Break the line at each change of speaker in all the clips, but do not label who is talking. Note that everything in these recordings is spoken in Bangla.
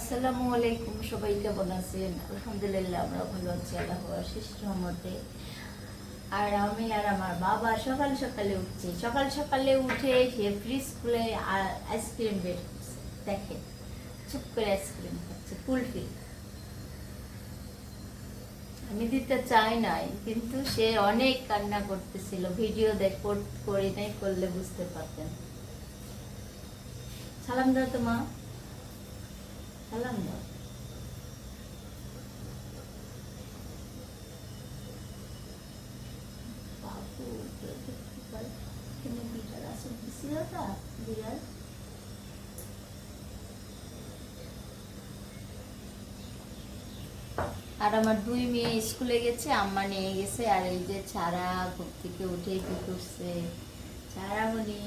আসসালামু আলাইকুম, সবাই কেমন আছেন? আলহামদুলিল্লাহ আমরা ভালো আছি আল্লাহ আর আমি আর আমার বাবা সকাল সকালে উঠছি। সকাল সকালে উঠে সে ফ্রিজ খুলে আইসক্রিম বের দেখেন, চুপ করে আইসক্রিম খাচ্ছে কুলফি আমি দিতে চাই নাই, কিন্তু সে অনেক কান্না করতেছিল। ভিডিও দেখ করি, নাই করলে বুঝতে পারতেন। সালাম দাও তো মা। আর আমার দুই মেয়ে স্কুলে গেছে, আম্মা নিয়ে গেছে, আর এই যে ছাড়া ঘুম থেকে উঠে কি করছে? ছাড়ামণি।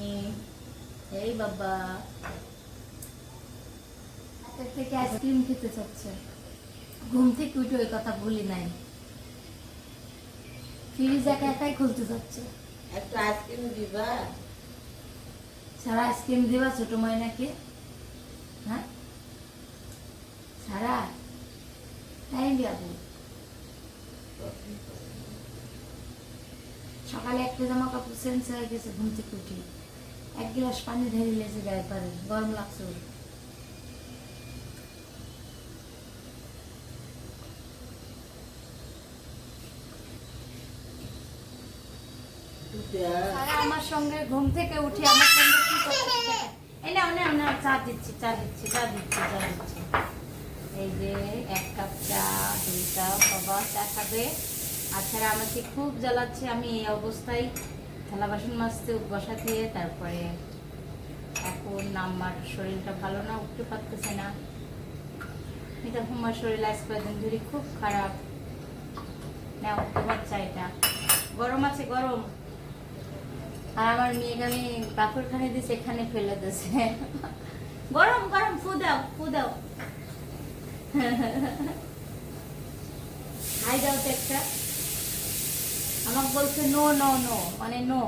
এই বাবা। থেকে আইসক্রিম খেতে চাচ্ছে। ঘুম থেকে উঠে ওই কথা ভুলি নাই। ফ্রিজ একা একাই খুলতে যাচ্ছে
একটা আইসক্রিম দিবা?
সারা আইসক্রিম দিবা ছোট ময়নাকে? হ্যাঁ? সারা? তাই বাবু? সকালে একটা জামা কাপড় চেঞ্জ হয়ে গেছে ঘুম থেকে উঠে। এক গ্লাস পানি ঢেলে লেছে গায়ে পারে গরম লাগছে আমার সঙ্গে ঘুম থেকে উঠে আমার সঙ্গে কি করতেছে এই না না না চা দিচ্ছি চা দিচ্ছি চা দিচ্ছি চা দিচ্ছি। এই যে, এক কাপ চা, দুই কাপ, বাবা, চা খাবে। আর ছাড়া আমাকে খুব জ্বালাচ্ছে, আমি এই অবস্থায় থালা বাসন মাজতে বসাতে, তারপরে এখন আমার শরীরটা ভালো না, উঠতে পারতেছে না। মিতা ফুমার শরীর আজ কয়েকদিন ধরে খুব খারাপ। নাও, তোমার চাইটা গরম আছে, গরম। আর আমার মেয়েকে আমি কাপড় দিয়ে সেখানে ফেলে দিয়েছে। গরম গরম, ফু দাও ফু দাও। দাও তো একটা। আমাকে বলছে, নো নো নো। মানে নো।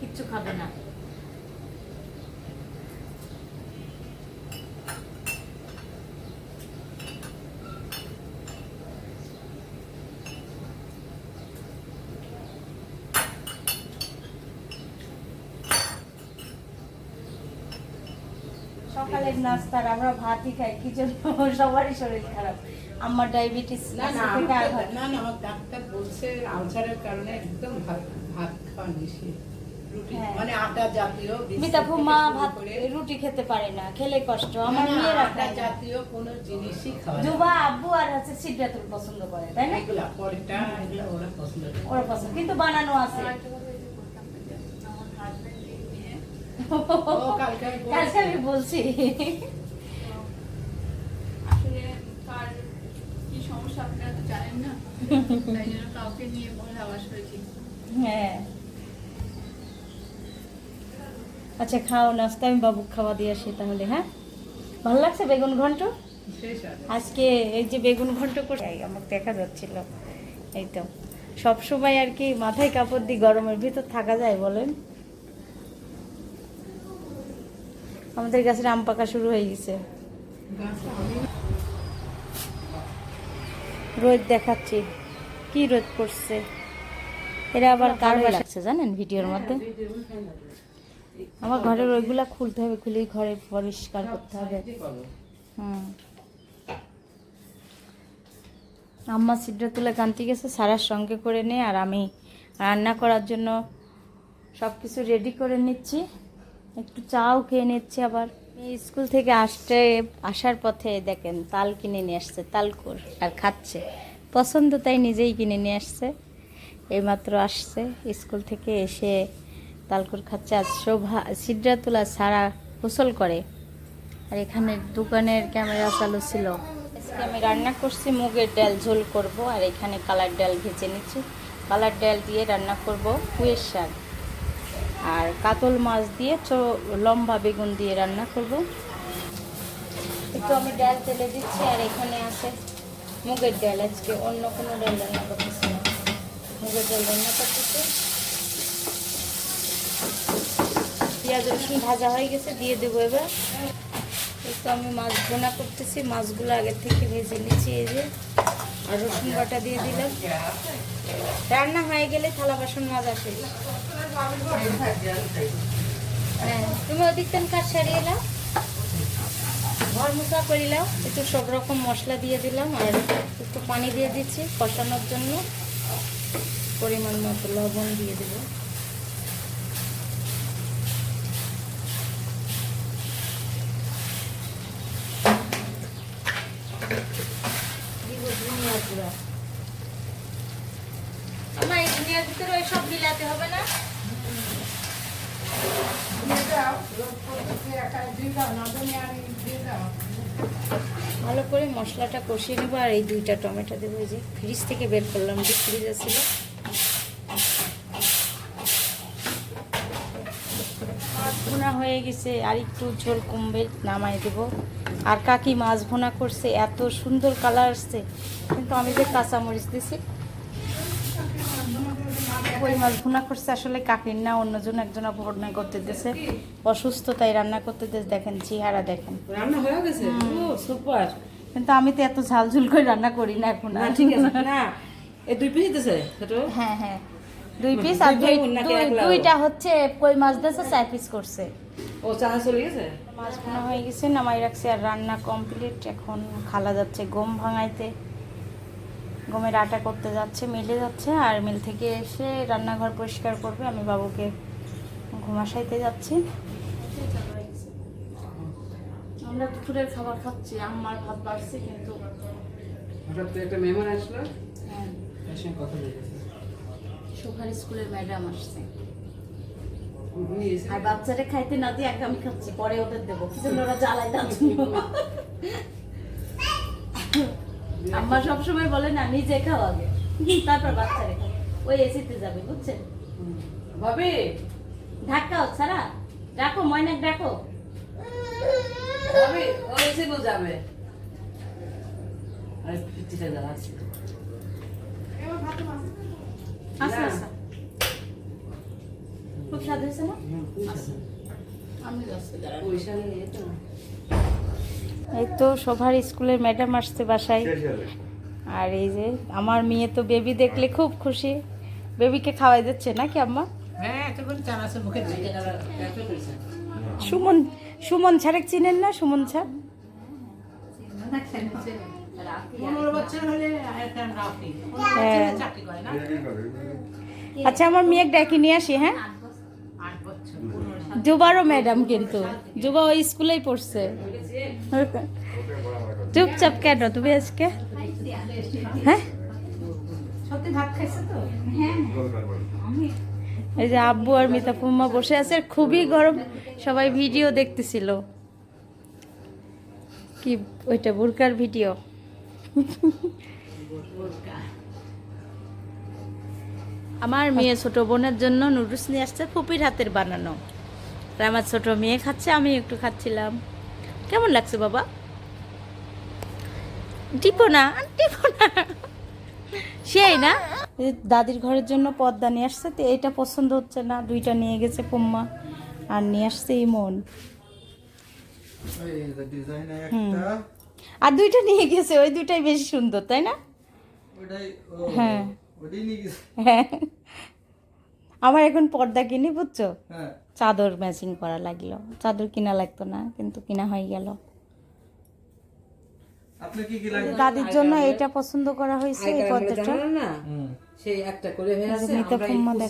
কিচ্ছু খাবে না। সকালের নাস্তার আমরা ভাতই খাই কি জন্য? সবারই শরীর খারাপ। আমার ডায়াবেটিস
না না না। না আমার ডাক্তার বলছে আলসারের কারণে একদম ভাত ভাত খাওয়া নিষেধ।
হ্যাঁ।
মানে আটা জাতীয়
ভাত রুটি খেতে পারে না খেলে কষ্ট। আমার
না, আটা জাতীয় কোনো জিনিসই খাওয়া
আব্বু আর হচ্ছে সিদ্ধাতুল পছন্দ করে তাই না?
এগুলা পরোটা এগুলা ওরা পছন্দ
ওরা পছন্দ কিন্তু বানানো আছে।
কালকে আমি বলছি।
কালকে আমি বলছি।
আসলে কার কি সমস্যা আপনারা তো জানেন না তাই জন্য কাউকে নিয়ে বলে আওয়াজ হয়েছি
হ্যাঁ। আচ্ছা খাও নাস্তা আমি বাবু খাওয়া দিয়ে আসি তাহলে হ্যাঁ? ভালো লাগছে বেগুন ঘন্ট? আজকে এই যে বেগুন ঘন্ট করে আমার দেখা যাচ্ছিল। এই তো সব সময় আর কি মাথায় কাপড় দিয়ে গরমের ভিতর থাকা যায় বলেন। আমাদের গাছের আম পাকা শুরু হয়ে গেছে। রোদ দেখাচ্ছি। কি রোদ পড়ছে? এরা আবার কার লাগছে জানেন ভিডিওর মধ্যে? আমার ঘরের ওইগুলা খুলতে হবে খুলেই ঘরে পরিষ্কার করতে হবে। হুম। আম্মা সিদ্ধ তুলে কান্তি গেছে সারার সঙ্গে করে নে আর আমি রান্না করার জন্য সব কিছু রেডি করে নিচ্ছি। একটু চাও খেয়ে নিচ্ছি আবার। স্কুল থেকে আসতে, আসার পথে দেখেন তাল কিনে নিয়ে আসছে, তালকুর আর খাচ্ছে। পছন্দ তাই নিজেই কিনে নিয়ে আসছে। এইমাত্র আসছে, স্কুল থেকে এসে তালকুর খাচ্ছে। আর শোভা সিদ্ধাতুলা সারা গোসল করে। আর এখানে দোকানের ক্যামেরা চালু ছিল। আজকে আমি রান্না করছি, মুগের ডাল ঝোল করব। আর এখানে কালার ডাল ভেজে নিচ্ছি। কালার ডাল দিয়ে রান্না করব কুয়ের শাক। আর কাতল মাছ দিয়ে লম্বা বেগুন দিয়ে রান্না করব। একটু আমি ডাল তেলে দিচ্ছি আর এখানে আছে মুগের ডাল। আজকে অন্য কোনো ডাল রান্না করতেছি মুগের ডাল রান্না করতেছি। পেঁয়াজ, রসুন ভাজা হয়ে গেছে, দিয়ে দেবো এবার। তো আমি মাছ বোনা করতেছি। মাছগুলো আগের থেকে ভেজে নিচ্ছি এই যে। আর রসুন বাটা দিয়ে দিলাম। রান্না হয়ে গেলে থালা বাসন শেষ। হ্যাঁ তুমি ওদিকটান কাজ সারিয়ে নাও ঘর মুখা করিলাম একটু সব রকম মশলা দিয়ে দিলাম আর একটু পানি দিয়ে দিচ্ছি কষানোর জন্য পরিমাণ মতো লবণ দিয়ে দেবো আমার এই ভিতরে ওই সব মিলাতে হবে না
দিয়ে দাও রোদ করতেছে একটা দিয়ে দাও নদনে আর এই দিয়ে দাও
ভালো করে মশলাটা কষিয়ে নেব আর এই দুইটা টমেটো দেবো যে ফ্রিজ থেকে বের করলাম, যে ফ্রিজ ছিল মাছ ভুনা হয়ে গেছে, আর একটু ঝোল কমবে, নামাই দেব। আর কাকি মাছ ভুনা করছে, এত সুন্দর কালার আসছে। কিন্তু আমি যে কাঁচামরিচ দিছি ওই মাছ ভুনা করছে আসলে কাকির না অন্যজন একজন ভর্ণা করতে দিয়েছে অসুস্থ তাই রান্না করতে দিয়েছে দেখেন চেহারা দেখেন।
রান্না হয়ে গেছে? সুপার।
কিন্তু আমি তো এত ঝাল ঝুল করে রান্না করি না এখন
না ঠিক আছে। না এই দুই পিস দিতেছে
হ্যাঁ হ্যাঁ। দুই পিস আর? দুইটা হচ্ছে কই মাছ দিয়েছে চার পিস করছে।
ও চাহা চলে গেছে?
মাছ ভুনা হয়ে গেছে নামাই রাখছি আর রান্না কমপ্লিট এখন খালা যাচ্ছে গম ভাঙাইতে। গমের আটা করতে যাচ্ছে মিলে যাচ্ছে আর মিল থেকে এসে রান্নাঘর পরিষ্কার করবে। আমি বাবুকে ঘুমাসাইতে যাচ্ছি। আমরা দুপুরের খাবার খাচ্ছি আমার ভাত বাড়ছে কিন্তু।
হঠাৎ একটা মেহমান আসলো?
হ্যাঁ।
কথা
স্কুলের ম্যাডাম আসছে। আর বাচ্চারা খাইতে না দিয়ে একা আমি খাচ্ছি পরে ওদের দেবো। ওরা জ্বালাই যাচ্ছে আম্মা সবসময় বলে না নিজে খাও আগে। তারপর বাচ্চারা খাও ওই এসিতে যাবে বুঝছেন?
ভাবি।
ধাক্কাও ছাড়া? ডাকো ময়নাক ডাকো।
ভাবি ও এসে বল যাবে। আরে পিটিটা দাঁড়া আছে
আচ্ছা
না।
আচ্ছা খুব স্বাদ হয়েছে না? আমি যাচ্ছি
পয়সা নিয়ে তো
এই তো সবার স্কুলের ম্যাডাম আসছে বাসায়। আর এই যে আমার মেয়ে তো বেবি দেখলে খুব খুশি। বেবিকে খাওয়াই দিচ্ছে নাকি আম্মা?
হ্যাঁ
সুমন সুমন ছাড়েক চিনেন না? সুমন ছাড়। হ্যাঁ। আচ্ছা আমার মেয়ে ডাকি নিয়ে আসি হ্যাঁ?
আট
জুবারও ম্যাডাম কিন্তু। জুবা ওই স্কুলেই পড়ছে। চুপচাপ কেন তুমি আজকে? হ্যাঁ? এই যে আব্বু আর মিতা পুম্মা বসে আছে, খুবই গরম। সবাই ভিডিও দেখতেছিল। কি, ওইটা বুরকার ভিডিও? আমার মেয়ে ছোট বোনের জন্য নুডলস নিয়ে আসছে, ফুপির হাতের বানানো। আমার ছোট মেয়ে খাচ্ছে আমি একটু খাচ্ছিলাম। কেমন লাগছে বাবা? টিপো না টিপো না। সেই না? দাদির ঘরের জন্য পর্দা নিয়ে আসছে তো এটা পছন্দ হচ্ছে না দুইটা নিয়ে গেছে পুম্মা আর নিয়ে আসছে ইমন। আর দুইটা নিয়ে গেছে ওই দুইটাই বেশি সুন্দর তাই না? হ্যাঁ।
ওটাই নিয়ে গেছে।
হ্যাঁ। আমার এখন পর্দা কিনি বুঝছ?
হ্যাঁ।
চাদর ম্যাচিং করা লাগল। চাদর কিনা লাগতো না কিন্তু কিনা হয়ে গেল। দাদির জন্য এটা পছন্দ করা হয়েছে এই
পদ্ধতিটা
পর্দাটা
না? সেই একটা করে হয়ে আছে আমরা।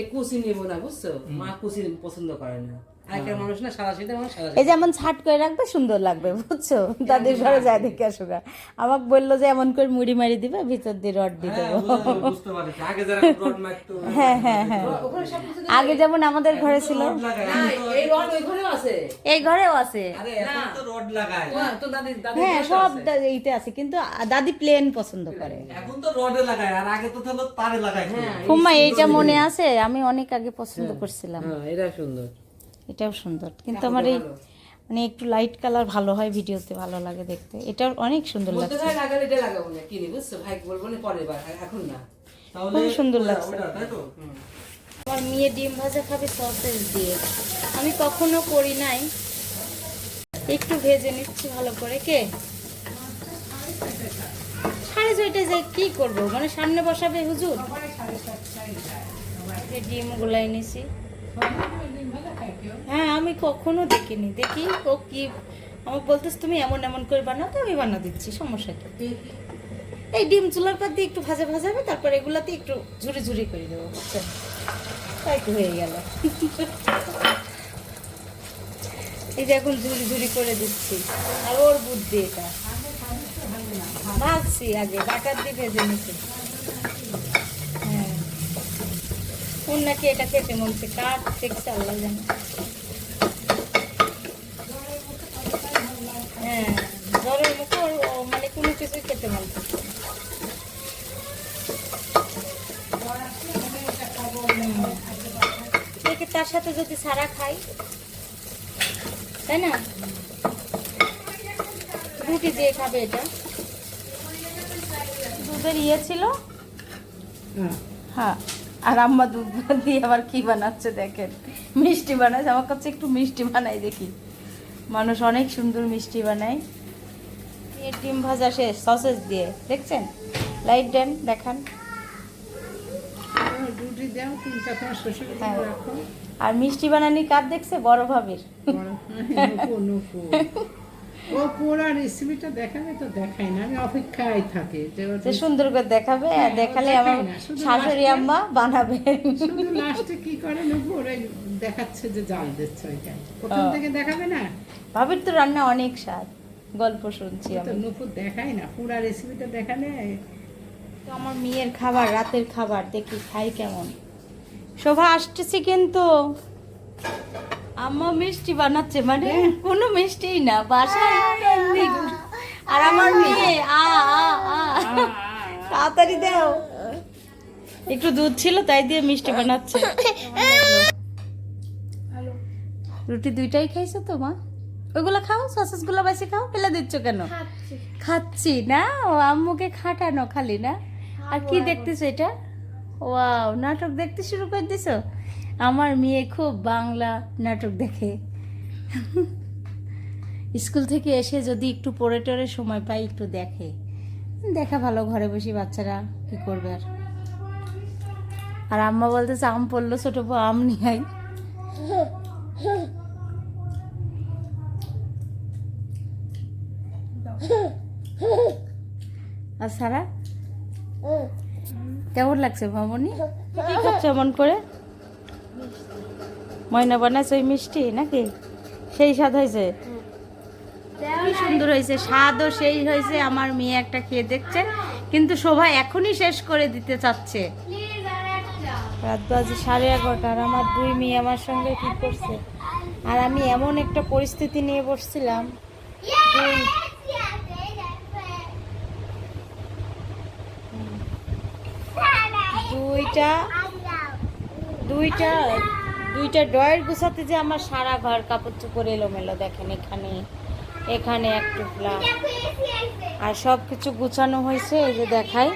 এই কুচি নিব না বুঝছ? মা কুচি পছন্দ করে না। আগেকার মানুষ না সাদা সিধা মানুষ সাদা
এই যেমন ছাট করে রাখবে সুন্দর লাগবে বুঝছ? দাদির ঘরে যায় দেখে আসো আমাকে বলল যে এমন করে মুড়ি মারি দিবে ভিতর দিয়ে রড দিয়ে
হ্যাঁ,
দেবো। হ্যাঁ হ্যাঁ হ্যাঁ। আগে যেমন আমাদের ঘরে ছিল।
এই রড ওই ঘরেও আছে।
এই ঘরেও আছে।
আরে এখন তো রড লাগায়।
ওয়া, তো দাদি দাদি
হ্যাঁ সব এইতে আছে কিন্তু দাদি প্লেন পছন্দ করে।
এখন তো রডে লাগায় আর আগে তো তাহলে তারে লাগায়
হ্যাঁ
এইটা মনে আছে? আমি অনেক আগে পছন্দ করছিলাম।
হ্যাঁ এটা সুন্দর।
এটাও সুন্দর। কিন্তু আমার এই মানে একটু লাইট কালার ভালো হয় ভিডিওতে ভালো লাগে দেখতে। এটা অনেক সুন্দর লাগছে।
ভাই লাগালে এটা লাগাবো না। কিনি বুঝছ? ভাই বলব না পরের বার এখন না।
তাহলে
খুবই সুন্দর লাগছে।
তাই তো?
আমার মেয়ে ডিম ভাজা খাবে সসেস দিয়ে। আমি কখনো করি নাই। একটু ভেজে নিচ্ছি ভালো করে কে? সাড়ে ছয়টায় যাই কি করব? মানে সামনে বসাবে হুজুর? ডিম গুলাই নিছি। হ্যাঁ আমি কখনো দেখিনি। দেখি ও কি, আমাকে বলতেছ, তুমি এমন এমন করে বানাও তো, আমি বানা দিচ্ছি, সমস্যা কি? এই ডিম চুলার পাত দিয়ে একটু ভাজা ভাজাবে তারপর এগুলাতে একটু ঝুরি ঝুরি করে দেবো বুঝছেন তাই তো হয়ে গেল। এই যে এখন ঝুরি ঝুরি করে দিচ্ছি। আর ওর বুদ্ধি এটা। ভাজছি আগে বাটার দিয়ে ভেজে নিছি। হ্যাঁ। কোন নাকি এটা খেতে মন হচ্ছে কার দেখছে আল্লাহ জানে হ্যাঁ জ্বরের মুখে ওর- ও মানে কোনো কিছুই খেতে চাচ্ছে না। তার সাথে যদি সারা খাই তাই না? রুটি দিয়ে খাবে এটা। দুধের ইয়ে ছিল?
হ্যাঁ।
হ্যাঁ। আর আম্মা দুধ দিয়ে আবার কি বানাচ্ছে দেখেন? মিষ্টি বানাচ্ছে আমার কাছে একটু মিষ্টি বানাই দেখি। মানুষ অনেক সুন্দর মিষ্টি বানায়। ডিম ভাজা শেষ সসেস দিয়ে দেখছেন? লাইট দেন দেখান। হ্যাঁ।
রাখো।
আর মিষ্টি বানানি কার দেখছে? বড় ভাবির।
বড় নুপু নুপু। ও পুরো রেসিপিটা দেখাবে তো দেখাই না আমি অপেক্ষায় থাকি যে
সুন্দর করে দেখাবে আর
হ্যাঁ,
দেখালে আমার শাশুড়ি আম্মা বানাবে।
শুধু লাস্টে কি করে নুপু? ওরা দেখাচ্ছে যে জাল দিচ্ছে ওইটা। প্রথম থেকে দেখাবে না?
ভাবির তো রান্না অনেক স্বাদ। গল্প শুনছি আমি।
নুপুর দেখাই না পুরা রেসিপিটা দেখালে
তো আমার মেয়ের খাবার রাতের খাবার দেখি খাই কেমন। শোভা আসতেছি কিন্তু। আম্মা মিষ্টি বানাচ্ছে মানে কোনো মিষ্টিই না বাসায়। আর আমার মেয়ে আ আ আ। তাড়াতাড়ি দাও। একটু দুধ ছিল তাই দিয়ে মিষ্টি বানাচ্ছে। রুটি দুইটাই খাইছো তো মা? ওইগুলো খাও সসেসগুলো বেশি খাও ফেলে দিচ্ছ কেন? খাচ্ছি। না? ও আম্মুকে খাটানো খালি না? আর কি দেখতেছো এটা? ওয়াও নাটক দেখতে শুরু করে দিছো? আমার মেয়ে খুব বাংলা নাটক দেখে। স্কুল থেকে এসে যদি একটু পড়ে টরে সময় পাই একটু দেখে। দেখা ভালো ঘরে বসে বাচ্চারা কি করবে আর। আর আম্মা বলতেছে আম পড়ল ছোট বউ আম নিয়ে আই আর সারা কেমন লাগছে ভবনী কি খাচ্ছ এমন করে? ময়না বানাইছে ওই মিষ্টি নাকি? সেই স্বাদ হয়েছে? সুন্দর হয়েছে স্বাদও সেই হয়েছে আমার মেয়ে একটা খেয়ে দেখছে কিন্তু শোভা এখনই শেষ করে দিতে চাচ্ছে। রাত বাজে সাড়ে এগারোটা আর আমার দুই মেয়ে আমার সঙ্গে কি করছে? আর আমি এমন একটা পরিস্থিতি নিয়ে বসছিলাম। দুই দুইটা দুইটা দুইটা ডয়ের গুছাতে যে আমার সারা ঘর কাপড় চোপড় এলোমেলো দেখেন এখানে এখানে এক টুকলা আর সব কিছু গুছানো হয়েছে এই যে দেখাই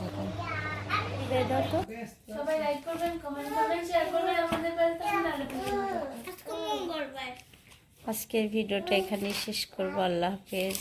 দেখেন। দাও তো।
সবাই লাইক করবেন কমেন্ট করবেন শেয়ার করবেন আমাদের
আজকের ভিডিওটা এখানে শেষ করব আল্লাহ হাফেজ